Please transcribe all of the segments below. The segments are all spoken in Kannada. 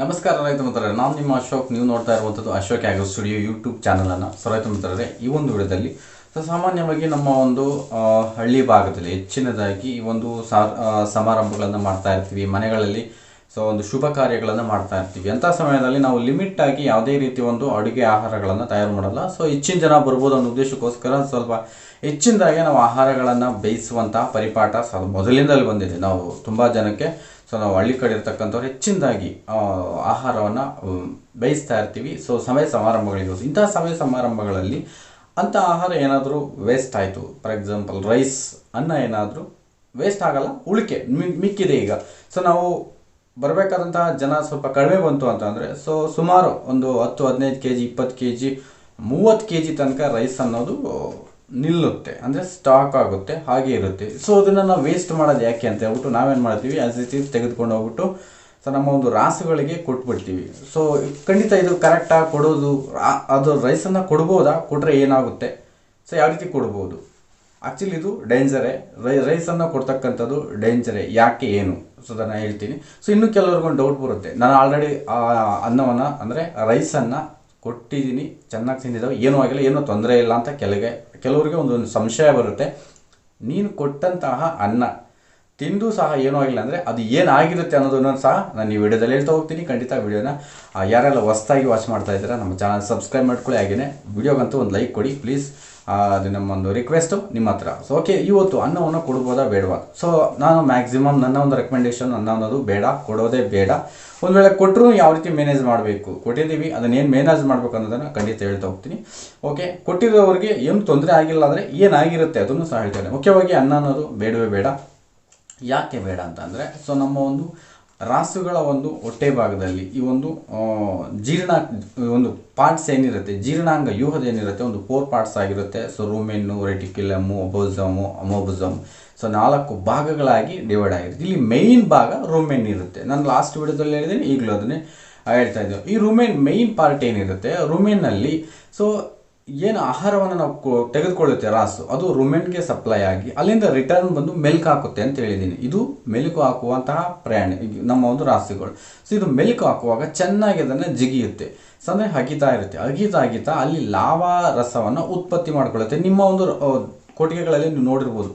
ನಮಸ್ಕಾರ ರೈತ ಮಿತ್ರರೇ, ನಾನು ನಿಮ್ಮ ಅಶೋಕ್, ನೀವು ನೋಡ್ತಾ ಇರುವಂಥದ್ದು ಅಶೋಕ್ ಆಗ್ರೋ ಸ್ಟುಡಿಯೋ ಯೂಟ್ಯೂಬ್ ಚಾನಲನ್ನು ಸೊ ರೈತ ಮಿತ್ರರೇ, ಈ ಒಂದು ವಿಡಿಯೋದಲ್ಲಿ ಸೊ, ಸಾಮಾನ್ಯವಾಗಿ ನಮ್ಮ ಒಂದು ಹಳ್ಳಿ ಭಾಗದಲ್ಲಿ, ಹೆಚ್ಚಿನದಾಗಿ ಈ ಒಂದು ಸಮಾರಂಭಗಳನ್ನು ಮಾಡ್ತಾ ಇರ್ತೀವಿ, ಮನೆಗಳಲ್ಲಿ ಸೊ, ಒಂದು ಶುಭ ಕಾರ್ಯಗಳನ್ನು ಮಾಡ್ತಾ ಇರ್ತೀವಿ. ಅಂಥ ಸಮಯದಲ್ಲಿ ನಾವು ಲಿಮಿಟ್ ಆಗಿ ಯಾವುದೇ ರೀತಿ ಒಂದು ಅಡುಗೆ ಆಹಾರಗಳನ್ನು ತಯಾರು ಮಾಡಲ್ಲ. ಸೊ ಹೆಚ್ಚಿನ ಜನ ಬರ್ಬೋದು ಅನ್ನೋ ಉದ್ದೇಶಕ್ಕೋಸ್ಕರ ಸ್ವಲ್ಪ ಹೆಚ್ಚಿನದಾಗಿ ನಾವು ಆಹಾರಗಳನ್ನು ಬೇಯಿಸುವಂತಹ ಪರಿಪಾಠ ಮೊದಲಿಂದಲೇ ಬಂದಿದೆ. ನಾವು ತುಂಬ ಜನಕ್ಕೆ ಸೊ ನಾವು ಹಳ್ಳಿ ಕಡೆ ಇರ್ತಕ್ಕಂಥವ್ರು ಹೆಚ್ಚಿನದಾಗಿ ಆಹಾರವನ್ನು ಬೇಯಿಸ್ತಾ ಇರ್ತೀವಿ. ಸೊ ಸಮಯ ಸಮಾರಂಭಗಳಿಗೋಸ್ಕರ ಇಂತಹ ಸಮಯ ಸಮಾರಂಭಗಳಲ್ಲಿ ಅಂಥ ಆಹಾರ ಏನಾದರೂ ವೇಸ್ಟ್ ಆಯಿತು. ಫಾರ್ ಎಕ್ಸಾಂಪಲ್ ರೈಸ್ ಅನ್ನ ಏನಾದರೂ ವೇಸ್ಟ್ ಆಗಲ್ಲ, ಉಳಿಕೆ ಮಿಕ್ಕಿದೆ ಈಗ. ಸೊ ನಾವು ಬರಬೇಕಾದಂತಹ ಜನ ಸ್ವಲ್ಪ ಕಡಿಮೆ ಬಂತು ಅಂತಂದರೆ ಸೊ ಸುಮಾರು ಒಂದು ಹತ್ತು, ಹದಿನೈದು ಕೆ ಜಿ ಇಪ್ಪತ್ತು ಕೆ ಜಿ ಮೂವತ್ತು ಕೆ ಜಿ ತನಕ ರೈಸ್ ಅನ್ನೋದು ನಿಲ್ಲುತ್ತೆ. ಅಂದರೆ ಸ್ಟಾಕ್ ಆಗುತ್ತೆ, ಹಾಗೆ ಇರುತ್ತೆ. ಸೊ ಅದನ್ನು ನಾವು ವೇಸ್ಟ್ ಮಾಡೋದು ಯಾಕೆ ಅಂತ ಹೇಳ್ಬಿಟ್ಟು ನಾವೇನು ಮಾಡ್ತೀವಿ ಆಸ್ ಇಟ್ ಈಸ್ ತೆಗೆದುಕೊಂಡು ಹೋಗ್ಬಿಟ್ಟು ಸೊ ನಮ್ಮ ಒಂದು ರಾಸುಗಳಿಗೆ ಕೊಟ್ಬಿಡ್ತೀವಿ. ಸೊ ಖಂಡಿತ ಇದು ಕರೆಕ್ಟಾಗಿ ಕೊಡೋದು ಅದು ರೈಸನ್ನು ಕೊಡ್ಬೋದಾ? ಕೊಟ್ಟರೆ ಏನಾಗುತ್ತೆ? ಸೊ ಯಾವ ರೀತಿ ಕೊಡ್ಬೋದು? ಆ್ಯಕ್ಚುಲಿ ಇದು ಡೇಂಜರೇ ರೈ ರೈಸನ್ನು ಕೊಡ್ತಕ್ಕಂಥದ್ದು ಡೇಂಜರೇ ಯಾಕೆ ಏನು? ಸೊ ಅದನ್ನು ಹೇಳ್ತೀನಿ. ಸೊ ಇನ್ನು ಕೆಲವ್ರಿಗೊಂದು ಡೌಟ್ ಬರುತ್ತೆ. ನಾನು ಆಲ್ರೆಡಿ ಅನ್ನವನ್ನು, ಅಂದರೆ ರೈಸನ್ನು ಕೊಟ್ಟಿದ್ದೀನಿ, ಚೆನ್ನಾಗಿ ತಿಂದಿದ್ದಾವೆ, ಏನೂ ಆಗಿಲ್ಲ, ಏನೂ ತೊಂದರೆ ಇಲ್ಲ ಅಂತ ಕೆಲಗೆ ಕೆಲವರಿಗೆ ಒಂದೊಂದು ಸಂಶಯ ಬರುತ್ತೆ. ನೀನು ಕೊಟ್ಟಂತಹ ಅನ್ನ, ತಿಂದು ಸಹ ಏನೂ ಆಗಿಲ್ಲ ಅಂದರೆ ಅದು ಏನಾಗಿರುತ್ತೆ ಅನ್ನೋದನ್ನು ಸಹ ನಾನು ಈ ವಿಡಿಯೋದಲ್ಲಿ ಹೇಳ್ತಾ ಹೋಗ್ತೀನಿ. ಖಂಡಿತ ವಿಡಿಯೋನ ಯಾರೆಲ್ಲ ಹೊಸ್ದಾಗಿ ವಾಚ್ ಮಾಡ್ತಾ ಇದ್ದೀರಾ, ನಮ್ಮ ಚಾನಲ್ ಸಬ್ಸ್ಕ್ರೈಬ್ ಮಾಡ್ಕೊಳ್ಳಿ. ಹಾಗೆಯೇ ವಿಡಿಯೋಗಂತೂ ಒಂದು ಲೈಕ್ ಕೊಡಿ, ಪ್ಲೀಸ್. ಅದು ನಮ್ಮೊಂದು ರಿಕ್ವೆಸ್ಟು ನಿಮ್ಮ ಹತ್ರ. ಸೊ ಓಕೆ ಇವತ್ತು ಅನ್ನವನ್ನು ಕೊಡ್ಬೋದಾ ಬೇಡವಾ? ಸೊ ನಾನು ಮ್ಯಾಕ್ಸಿಮಮ್ ನನ್ನ ಒಂದು ರೆಕಮೆಂಡೇಶನ್ ಅನ್ನ ಅನ್ನೋದು ಬೇಡ, ಕೊಡೋದೇ ಬೇಡ. ಒಂದು ವೇಳೆ ಕೊಟ್ಟರು ಯಾವ ರೀತಿ ಮ್ಯಾನೇಜ್ ಮಾಡಬೇಕು? ಕೊಟ್ಟಿದ್ದೀವಿ ಅದನ್ನೇನು ಮ್ಯಾನೇಜ್ ಮಾಡಬೇಕು ಅನ್ನೋದನ್ನು ಖಂಡಿತ ಹೇಳ್ತಾ ಹೋಗ್ತೀನಿ. ಓಕೆ ಕೊಟ್ಟಿರೋರಿಗೆ ಏನು ತೊಂದರೆ ಆಗಿಲ್ಲ ಅಂದರೆ ಏನಾಗಿರುತ್ತೆ ಅದನ್ನು ಸಹ ಹೇಳ್ತೇನೆ ಮುಖ್ಯವಾಗಿ ಅನ್ನ ಅನ್ನೋದು ಬೇಡವೇ ಬೇಡ. ಯಾಕೆ ಬೇಡ ಅಂತ ಅಂದರೆ ಸೊ ನಮ್ಮ ಒಂದು ರಾಸುಗಳ ಒಂದು ಹೊಟ್ಟೆ ಭಾಗದಲ್ಲಿ ಈ ಒಂದು ಜೀರ್ಣ ಒಂದು ಪಾರ್ಟ್ಸ್ ಏನಿರುತ್ತೆ, ಜೀರ್ಣಾಂಗ ವ್ಯೂಹದ ಏನಿರುತ್ತೆ, ಒಂದು ಫೋರ್ ಪಾರ್ಟ್ಸ್ ಆಗಿರುತ್ತೆ. ಸೊ ರೂಮೆನ್ನು ರೆಟಿಕ್ಯುಲಮು ಒಬೋಸಮು ಅಮೋಬಸಮ್ ಸೊ ನಾಲ್ಕು ಭಾಗಗಳಾಗಿ ಡಿವೈಡ್ ಆಗಿರುತ್ತೆ. ಇಲ್ಲಿ ಮೇಯ್ನ್ ಭಾಗ ರೂಮೆನ್ ಇರುತ್ತೆ. ನಾನು ಲಾಸ್ಟ್ ವಿಡಿಯೋದಲ್ಲಿ ಹೇಳಿದ್ದೀನಿ, ಈಗಲೂ ಅದನ್ನೇ ಹೇಳ್ತಾ ಇದ್ದೀನಿ. ಈ ರೂಮೆನ್ ಮೇಯ್ನ್ ಪಾರ್ಟ್ ಏನಿರುತ್ತೆ ರೂಮೆನ್ನಲ್ಲಿ ಸೊ ಏನು ಆಹಾರವನ್ನು ನಾವು ತೆಗೆದುಕೊಳ್ಳುತ್ತೆ ರಾಸು, ಅದು ರುಮೆನ್ಗೆ ಸಪ್ಲೈ ಆಗಿ ಅಲ್ಲಿಂದ ರಿಟರ್ನ್ ಬಂದು ಮೆಲ್ಕ್ ಹಾಕುತ್ತೆ ಅಂತ ಹೇಳಿದ್ದೀನಿ ಇದು ಮೆಲುಕು ಹಾಕುವಂತಹ ಪ್ರಯಾಣ ನಮ್ಮ ಒಂದು ರಾಸುಗಳು. ಸೊ ಇದು ಮೆಲುಕು ಹಾಕುವಾಗ ಚೆನ್ನಾಗಿ ಅದನ್ನು ಜಿಗಿಯುತ್ತೆ. ಅಂದರೆ ಅಗಿತಾ ಇರುತ್ತೆ. ಅಗಿತಾ ಅಗಿತಾ ಅಲ್ಲಿ ಲಾವಾ ರಸವನ್ನು ಉತ್ಪತ್ತಿ ಮಾಡಿಕೊಳ್ಳುತ್ತೆ. ನಿಮ್ಮ ಒಂದು ಕೊಟ್ಟಿಗೆಗಳಲ್ಲಿ ನೀವು ನೋಡಿರ್ಬೋದು.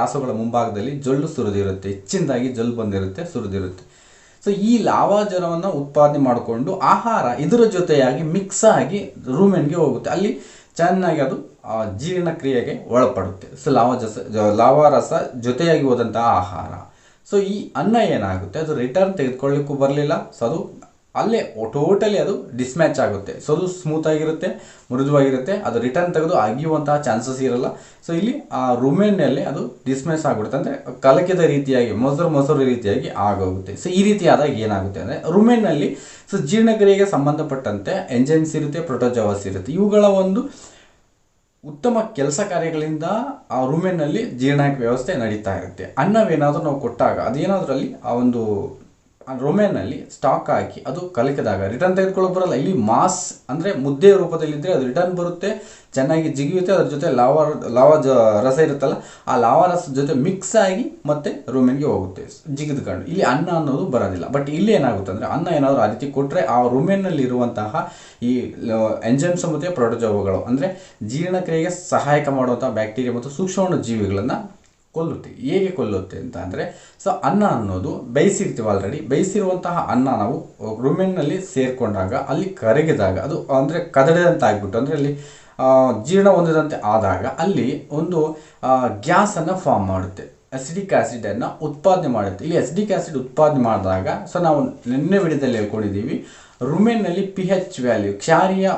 ರಾಸುಗಳ ಮುಂಭಾಗದಲ್ಲಿ ಜೊಲ್ಲು ಸುರಿದಿರುತ್ತೆ. ಹೆಚ್ಚಿನದಾಗಿ ಜೊಲ್ಲು ಬಂದಿರುತ್ತೆ, ಸುರಿದಿರುತ್ತೆ. ಸೊ ಈ ಲಾವಾಜಲವನ್ನು ಉತ್ಪಾದನೆ ಮಾಡಿಕೊಂಡು ಆಹಾರ ಇದರ ಜೊತೆಯಾಗಿ ಮಿಕ್ಸ್ ಆಗಿ ರೂಮೆನ್ಗೆ ಹೋಗುತ್ತೆ. ಅಲ್ಲಿ ಚೆನ್ನಾಗಿ ಅದು ಜೀರ್ಣಕ್ರಿಯೆಗೆ ಒಳಪಡುತ್ತೆ. ಸೊ ಲಾವಾಜಸ ಲಾವಾರಸ ಜೊತೆಯಾಗಿ ಹೋದಂತಹ ಆಹಾರ. ಸೊ ಈ ಅನ್ನ ಏನಾಗುತ್ತೆ? ಅದು ರಿಟರ್ನ್ ತೆಗೆದುಕೊಳ್ಳಿಕ್ಕೂ ಬರಲಿಲ್ಲ. ಸೊ ಅದು ಅಲ್ಲೇ ಟೋಟಲಿ ಅದು ಡಿಸ್ಮ್ಯಾಚ್ ಆಗುತ್ತೆ. ಸೊ ಅದು ಸ್ಮೂತ್ ಆಗಿರುತ್ತೆ, ಮೃದುವಾಗಿರುತ್ತೆ, ಅದು ರಿಟರ್ನ್ ತೆಗೆದು ಅಗಿಯುವಂತಹ ಚಾನ್ಸಸ್ ಇರಲ್ಲ. ಸೊ ಇಲ್ಲಿ, ಆ ರುಮೆನ್ನಲ್ಲಿ ಅದು ಡಿಸ್ಮ್ಯಾಚ್ ಆಗಿಬಿಡುತ್ತೆ. ಅಂದರೆ ಕಲಕಿದ ರೀತಿಯಾಗಿ, ಮೊಸರು ಮೊಸರು ರೀತಿಯಾಗಿ ಆಗೋಗುತ್ತೆ. ಸೊ ಈ ರೀತಿ ಆದಾಗ ಏನಾಗುತ್ತೆ ಅಂದರೆ, ರುಮೆನ್ನಲ್ಲಿ ಸೊ ಜೀರ್ಣಕ್ರಿಯೆಗೆ ಸಂಬಂಧಪಟ್ಟಂತೆ ಎಂಜೈಮ್ಸ್ ಇರುತ್ತೆ ಪ್ರೋಟೋಜಾವಸ್ ಇರುತ್ತೆ. ಇವುಗಳ ಒಂದು ಉತ್ತಮ ಕೆಲಸ ಕಾರ್ಯಗಳಿಂದ ಆ ರೂಮಿನಲ್ಲಿ ಜೀರ್ಣಾಂಕ ವ್ಯವಸ್ಥೆ ನಡೀತಾ ಇರುತ್ತೆ. ಅನ್ನವೇನಾದರೂ ನಾವು ಕೊಟ್ಟಾಗ, ಅದೇನಾದ್ರಲ್ಲಿ ಆ ಒಂದು ರೊಮೆನಲ್ಲಿ ಸ್ಟಾಕ್ ಹಾಕಿ ಅದು ಕಲಕಿದಾಗ ರಿಟರ್ನ್ ತೆಗೆದುಕೊಳ್ಳೋಕೆ ಬರಲ್ಲ. ಇಲ್ಲಿ ಮಾಸ್ ಅಂದರೆ ಮುದ್ದೆ ರೂಪದಲ್ಲಿದ್ದರೆ ಅದು ರಿಟರ್ನ್ ಬರುತ್ತೆ, ಚೆನ್ನಾಗಿ ಜಿಗಿಯುತ್ತೆ, ಅದ್ರ ಜೊತೆ ಲಾವ ಲಾವ ರಸ ಇರುತ್ತಲ್ಲ, ಆ ಲಾವ ರಸ ಜೊತೆ ಮಿಕ್ಸ್ ಆಗಿ ಮತ್ತೆ ರೂಮೆನ್ಗೆ ಹೋಗುತ್ತೆ. ಜಿಗಿದುಕೊಂಡು ಇಲ್ಲಿ ಅನ್ನ ಅನ್ನೋದು ಬರೋದಿಲ್ಲ. ಬಟ್ ಇಲ್ಲಿ ಏನಾಗುತ್ತೆ ಅಂದರೆ ಅನ್ನ ಏನಾದರೂ ಆ ರೀತಿ ಕೊಟ್ಟರೆ ಆ ಇರುವಂತಹ ಈ ಎಂಜೈಮ್ಸ್ ಮತ್ತು ಪ್ರೋಟೋಜೋವಗಳು ಅಂದರೆ ಜೀರ್ಣಕ್ರಿಯೆಗೆ ಸಹಾಯಕ ಮಾಡುವಂತಹ ಬ್ಯಾಕ್ಟೀರಿಯಾ ಮತ್ತು ಸೂಕ್ಷ್ಮಾಣು ಜೀವಿಗಳನ್ನು ಕೊಲ್ಲುತ್ತೆ. ಹೇಗೆ ಕೊಲ್ಲುತ್ತೆ ಅಂತ ಅಂದರೆ, ಸೊ ಅನ್ನ ಅನ್ನೋದು ಬೇಯಿಸಿರ್ತೀವಿ ಆಲ್ರೆಡಿ ಬೇಯಿಸಿರುವಂತಹ ಅನ್ನ ನಾವು ರೂಮೆನ್ನಲ್ಲಿ ಸೇರಿಕೊಂಡಾಗ, ಅಲ್ಲಿ ಕರಗಿದಾಗ, ಅದು ಅಂದರೆ ಕದಡದಂತೆ ಆಗಿಬಿಟ್ಟು ಅಂದರೆ ಅಲ್ಲಿ ಜೀರ್ಣ ಹೊಂದಿದಂತೆ ಆದಾಗ ಅಲ್ಲಿ ಒಂದು ಗ್ಯಾಸನ್ನು ಫಾರ್ಮ್ ಮಾಡುತ್ತೆ. ಅಸಿಡಿಕ್ ಆ್ಯಸಿಡನ್ನು ಉತ್ಪಾದನೆ ಮಾಡುತ್ತೆ. ಇಲ್ಲಿ ಅಸಿಡಿಕ್ ಆ್ಯಸಿಡ್ ಉತ್ಪಾದನೆ ಮಾಡಿದಾಗ, ಸೊ ನಾವು ನಿನ್ನೆ ವಿಡಿಯೋದಲ್ಲಿ ಹೇಳ್ಕೊಂಡಿದ್ದೀವಿ, ರುಮೆನ್ನಲ್ಲಿ ಪಿ ಹೆಚ್ ವ್ಯಾಲ್ಯೂ ಕ್ಷಾರಿಯ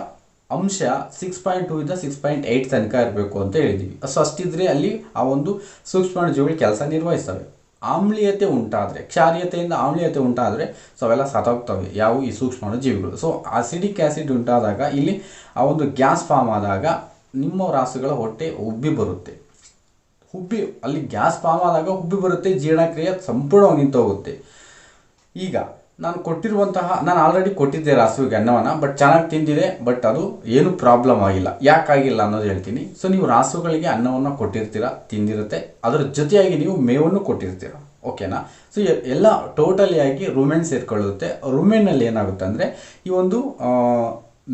ಅಂಶ ಸಿಕ್ಸ್ ಪಾಯಿಂಟ್ ಟೂ ಇಂದ ಸಿಕ್ಸ್ ಪಾಯಿಂಟ್ ಏಯ್ಟ್ ತನಕ ಇರಬೇಕು ಅಂತ ಹೇಳಿದ್ದೀವಿ ಸೊ ಅಷ್ಟಿದ್ರೆ ಅಲ್ಲಿ ಆ ಒಂದು ಸೂಕ್ಷ್ಮಾಣುಜೀವಿಗಳು ಕೆಲಸ ನಿರ್ವಹಿಸ್ತವೆ. ಆಮ್ಲೀಯತೆ ಉಂಟಾದರೆ, ಕ್ಷಾರೀಯತೆಯಿಂದ ಆಮ್ಲೀಯತೆ ಉಂಟಾದರೆ ಸೊ ಅವೆಲ್ಲ ಸತ್ತೋಗ್ತವೆ. ಯಾವುವು? ಈ ಸೂಕ್ಷ್ಮಾಣುಜೀವಿಗಳು. ಸೊ ಆಸಿಡಿಕ್ ಆ್ಯಸಿಡ್ ಉಂಟಾದಾಗ, ಇಲ್ಲಿ ಆ ಒಂದು ಗ್ಯಾಸ್ ಫಾರ್ಮ್ ಆದಾಗ ನಿಮ್ಮ ರಾಸುಗಳ ಹೊಟ್ಟೆ ಉಬ್ಬಿ ಬರುತ್ತೆ. ಉಬ್ಬಿ, ಅಲ್ಲಿ ಗ್ಯಾಸ್ ಫಾರ್ಮ್ ಆದಾಗ ಉಬ್ಬಿ ಬರುತ್ತೆ, ಜೀರ್ಣಕ್ರಿಯೆ ಸಂಪೂರ್ಣವಾಗಿ ನಿಂತೋಗುತ್ತೆ. ಈಗ ನಾನು ಕೊಟ್ಟಿರುವಂತಹ ನಾನು ಆಲ್ರೆಡಿ ಕೊಟ್ಟಿದ್ದೆ ರಾಸುವಿಗೆ ಅನ್ನವನ್ನು ಬಟ್ ಚೆನ್ನಾಗಿ ತಿಂದಿದೆ ಬಟ್ ಅದು ಏನು ಪ್ರಾಬ್ಲಮ್ ಆಗಿಲ್ಲ. ಯಾಕಾಗಿಲ್ಲ ಅನ್ನೋದು ಹೇಳ್ತೀನಿ. ಸೊ ನೀವು ರಾಸುಗಳಿಗೆ ಅನ್ನವನ್ನು ಕೊಟ್ಟಿರ್ತೀರ, ತಿಂದಿರುತ್ತೆ. ಅದರ ಜೊತೆಯಾಗಿ ನೀವು ಮೇವನ್ನು ಕೊಟ್ಟಿರ್ತೀರ. ಓಕೆನಾ ಸೊ ಎಲ್ಲ ಟೋಟಲಿ ಆಗಿ ರುಮೆನ್ ಸೇರ್ಕೊಳ್ಳುತ್ತೆ. ರುಮೆನ್ನಲ್ಲಿ ಏನಾಗುತ್ತೆ ಅಂದರೆ, ಈ ಒಂದು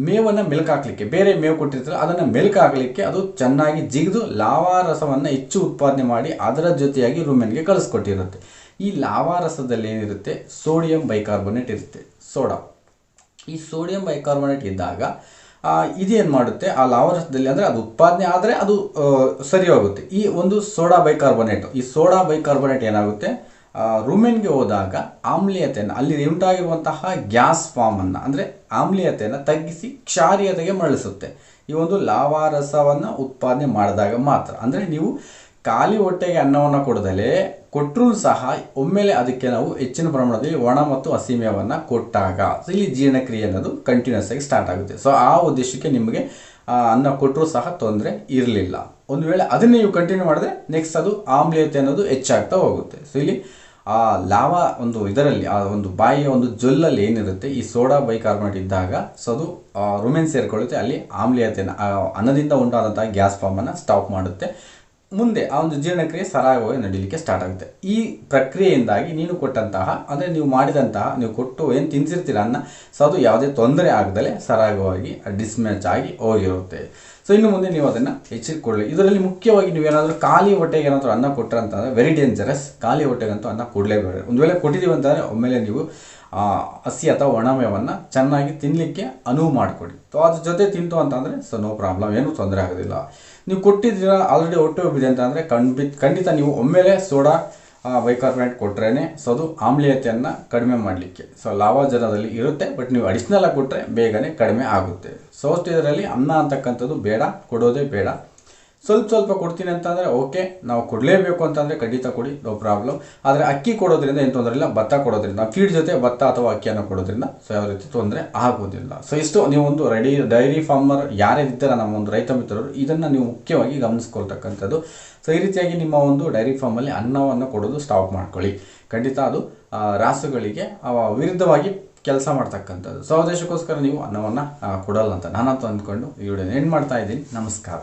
ಮೇವನ್ನು ಮೆಲ್ಕು ಹಾಕ್ಲಿಕ್ಕೆ, ಬೇರೆ ಮೇವು ಕೊಟ್ಟಿರ್ತೀರ, ಅದನ್ನು ಮೆಲ್ಕು ಹಾಕಲಿಕ್ಕೆ ಅದು ಚೆನ್ನಾಗಿ ಜಿಗಿದು ಲಾವಾರಸವನ್ನು ಹೆಚ್ಚು ಉತ್ಪಾದನೆ ಮಾಡಿ ಅದರ ಜೊತೆಯಾಗಿ ರುಮೆನ್ಗೆ ಕಳಿಸ್ಕೊಟ್ಟಿರುತ್ತೆ. ಈ ಲಾವಾರಸದಲ್ಲಿ ಏನಿರುತ್ತೆ? ಸೋಡಿಯಂ ಬೈಕಾರ್ಬೊನೇಟ್ ಇರುತ್ತೆ, ಸೋಡಾ. ಈ ಸೋಡಿಯಂ ಬೈಕಾರ್ಬೊನೇಟ್ ಇದ್ದಾಗ ಇದೇನು ಮಾಡುತ್ತೆ? ಆ ಲಾವಾರಸದಲ್ಲಿ ಅಂದರೆ ಅದು ಉತ್ಪಾದನೆ ಆದರೆ ಅದು ಸರಿ ಹೋಗುತ್ತೆ ಈ ಒಂದು ಸೋಡಾ ಬೈಕಾರ್ಬೊನೇಟ್, ಈ ಸೋಡಾ ಬೈಕಾರ್ಬೊನೇಟ್ ಏನಾಗುತ್ತೆ? ರುಮೆನ್ಗೆ ಹೋದಾಗ ಆಮ್ಲೀಯತೆಯನ್ನು, ಅಲ್ಲಿ ಉಂಟಾಗಿರುವಂತಹ ಗ್ಯಾಸ್ ಫಾರ್ಮನ್ನು, ಅಂದರೆ ಆಮ್ಲೀಯತೆಯನ್ನು ತಗ್ಗಿಸಿ ಕ್ಷಾರೀಯತೆಗೆ ಮರಳಿಸುತ್ತೆ. ಈ ಒಂದು ಲಾವಾರಸವನ್ನು ಉತ್ಪಾದನೆ ಮಾಡಿದಾಗ ಮಾತ್ರ. ಅಂದರೆ ನೀವು ಖಾಲಿ ಹೊಟ್ಟೆಗೆ ಅನ್ನವನ್ನು ಕೊಡದಲೇ ಕೊಟ್ಟರೂ ಸಹ ಒಮ್ಮೆಲೆ ಅದಕ್ಕೆ ನಾವು ಹೆಚ್ಚಿನ ಪ್ರಮಾಣದಲ್ಲಿ ಒಣ ಮತ್ತು ಹಸಿಮೇವನ್ನು ಕೊಟ್ಟಾಗ. ಸೊ ಇಲ್ಲಿ ಜೀರ್ಣಕ್ರಿಯೆ ಅನ್ನೋದು ಕಂಟಿನ್ಯೂಸ್ ಆಗಿ ಸ್ಟಾರ್ಟ್ ಆಗುತ್ತೆ. ಸೊ ಆ ಉದ್ದೇಶಕ್ಕೆ ನಿಮಗೆ ಅನ್ನ ಕೊಟ್ಟರೂ ಸಹ ತೊಂದರೆ ಇರಲಿಲ್ಲ. ಒಂದು ವೇಳೆ ಅದನ್ನೇ ನೀವು ಕಂಟಿನ್ಯೂ ಮಾಡಿದ್ರೆ ನೆಕ್ಸ್ಟ್ ಅದು ಆಮ್ಲೀಯತೆ ಅನ್ನೋದು ಹೆಚ್ಚಾಗ್ತಾ ಹೋಗುತ್ತೆ. ಸೊ ಇಲ್ಲಿ, ಆ, ಲಾವ ಒಂದು ಇದರಲ್ಲಿ, ಆ, ಒಂದು ಬಾಯಿಯ ಒಂದು ಜೊಲ್ಲಲ್ಲಿ ಏನಿರುತ್ತೆ, ಈ ಸೋಡಾ ಬೈಕಾರ್ಬನೇಟ್ ಇದ್ದಾಗ ಸೊ ಅದು ರುಮೆನ್ ಸೇರ್ಕೊಳ್ಳುತ್ತೆ. ಅಲ್ಲಿ ಆಮ್ಲೀಯತೆಯನ್ನು ಅನ್ನದಿಂದ ಉಂಟಾದಂತಹ ಗ್ಯಾಸ್ ಫಾರ್ಮನ್ನು ಸ್ಟಾಪ್ ಮಾಡುತ್ತೆ. ಮುಂದೆ ಆ ಒಂದು ಜೀರ್ಣಕ್ರಿಯೆ ಸರಾಗವಾಗಿ ನಡೀಲಿಕ್ಕೆ ಸ್ಟಾರ್ಟ್ ಆಗುತ್ತೆ. ಈ ಪ್ರಕ್ರಿಯೆಯಿಂದಾಗಿ ನೀನು ಕೊಟ್ಟಂತಹ, ಅಂದರೆ ನೀವು ಮಾಡಿದಂತಹ, ನೀವು ಕೊಟ್ಟು ಏನು ತಿನ್ನಿಸಿರ್ತೀರ ಅನ್ನ, ಸೊ ಅದು ಯಾವುದೇ ತೊಂದರೆ ಆಗದಲೇ ಸರಾಗವಾಗಿ ಡಿಸ್ಮ್ಯಾಚ್ ಆಗಿ ಹೋಗಿರುತ್ತೆ. ಸೊ ಇನ್ನು ಮುಂದೆ ನೀವು ಅದನ್ನು ಎಚ್ಚರಿಕೊಳ್ಳಿ. ಇದರಲ್ಲಿ ಮುಖ್ಯವಾಗಿ ನೀವೇನಾದರೂ ಖಾಲಿ ಹೊಟ್ಟೆಗೆ ಏನಾದರೂ ಅನ್ನ ಕೊಟ್ಟರೆ ಅಂತಂದರೆ ವೆರಿ ಡೇಂಜರಸ್ ಖಾಲಿ ಹೊಟ್ಟೆಗಂತೂ ಅನ್ನ ಕೊಡಲೇಬೇಡ ಒಂದು ವೇಳೆ ಕೊಟ್ಟಿದ್ದೀವಿ ಅಂತಂದರೆ ಒಮ್ಮೆಲೆ ನೀವು ಹಸಿ ಅಥವಾ ಒಣಮೇವನ್ನು ಚೆನ್ನಾಗಿ ತಿನ್ನಲಿಕ್ಕೆ ಅನುವು ಮಾಡಿಕೊಡಿ. ಸೊ ಅದ್ರ ಜೊತೆ ತಿಂತು ಅಂತಂದರೆ ಸೊ ನೋ ಪ್ರಾಬ್ಲಮ್ ಏನೂ ತೊಂದರೆ ಆಗೋದಿಲ್ಲ. ನೀವು ಕೊಟ್ಟಿದ್ದೀರಾ ಆಲ್ರೆಡಿ ಹೊಟ್ಟೆ ಹೋಗಿದೆ ಅಂತ ಅಂದರೆ ಖಂಡಿತ ಖಂಡಿತ ನೀವು ಒಮ್ಮೆಲೆ ಸೋಡಾ ಬೈಕಾರ್ಬೊನೇಟ್ ಕೊಟ್ರೇ ಸೊ ಅದು ಆಮ್ಲೀಯತೆಯನ್ನು ಕಡಿಮೆ ಮಾಡಲಿಕ್ಕೆ. ಸೊ ಲಾವಾಜನದಲ್ಲಿ ಇರುತ್ತೆ ಬಟ್ ನೀವು ಅಡಿಷ್ನಲ್ ಕೊಟ್ಟರೆ ಬೇಗನೆ ಕಡಿಮೆ ಆಗುತ್ತೆ. ಸೊ ಇದರಲ್ಲಿ ಅನ್ನ ಅಂತಕ್ಕಂಥದ್ದು ಬೇಡ, ಕೊಡೋದೇ ಬೇಡ. ಸ್ವಲ್ಪ ಸ್ವಲ್ಪ ಕೊಡ್ತೀನಿ ಅಂತಂದರೆ ಓಕೆ, ನಾವು ಕೊಡಲೇಬೇಕು ಅಂತಂದರೆ ಖಂಡಿತ ಕೊಡಿ ನೋ ಪ್ರಾಬ್ಲಮ್ ಆದರೆ ಅಕ್ಕಿ ಕೊಡೋದ್ರಿಂದ ಏನು ತೊಂದರೆ ಇಲ್ಲ, ಭತ್ತ ಕೊಡೋದ್ರಿಂದ ಫೀಡ್ ಜೊತೆ ಭತ್ತ ಅಥವಾ ಅಕ್ಕಿಯನ್ನು ಕೊಡೋದ್ರಿಂದ ಸೊ ಯಾವ ರೀತಿ ತೊಂದರೆ ಆಗೋದಿಲ್ಲ. ಸೊ ಇಷ್ಟು ನೀವು ಒಂದು ರೆಡಿ ಡೈರಿ ಫಾರ್ಮರ್ ಯಾರೇ ಇದ್ದಾರ ನಮ್ಮ ಒಂದು ರೈತ ಮಿತ್ರರು ಇದನ್ನು ನೀವು ಮುಖ್ಯವಾಗಿ ಗಮನಿಸ್ಕೊಳ್ತಕ್ಕಂಥದ್ದು. ಸೊ ಈ ರೀತಿಯಾಗಿ ನಿಮ್ಮ ಒಂದು ಡೈರಿ ಫಾರ್ಮಲ್ಲಿ ಅನ್ನವನ್ನು ಕೊಡೋದು ಸ್ಟಾಪ್ ಮಾಡ್ಕೊಳ್ಳಿ. ಖಂಡಿತ ಅದು ರಾಸುಗಳಿಗೆ ವಿರುದ್ಧವಾಗಿ ಕೆಲಸ ಮಾಡ್ತಕ್ಕಂಥದ್ದು. ಸೊ ಅದೇಶಕ್ಕೋಸ್ಕರ ನೀವು ಅನ್ನವನ್ನು ಕೊಡಲ್ಲ ಅಂತ ನಾನಂತೂ ಅಂದ್ಕೊಂಡು ಈ ವಿಡಿಯೋ ಎಂಡ್ ಮಾಡ್ತಾ ಇದ್ದೀನಿ. ನಮಸ್ಕಾರ.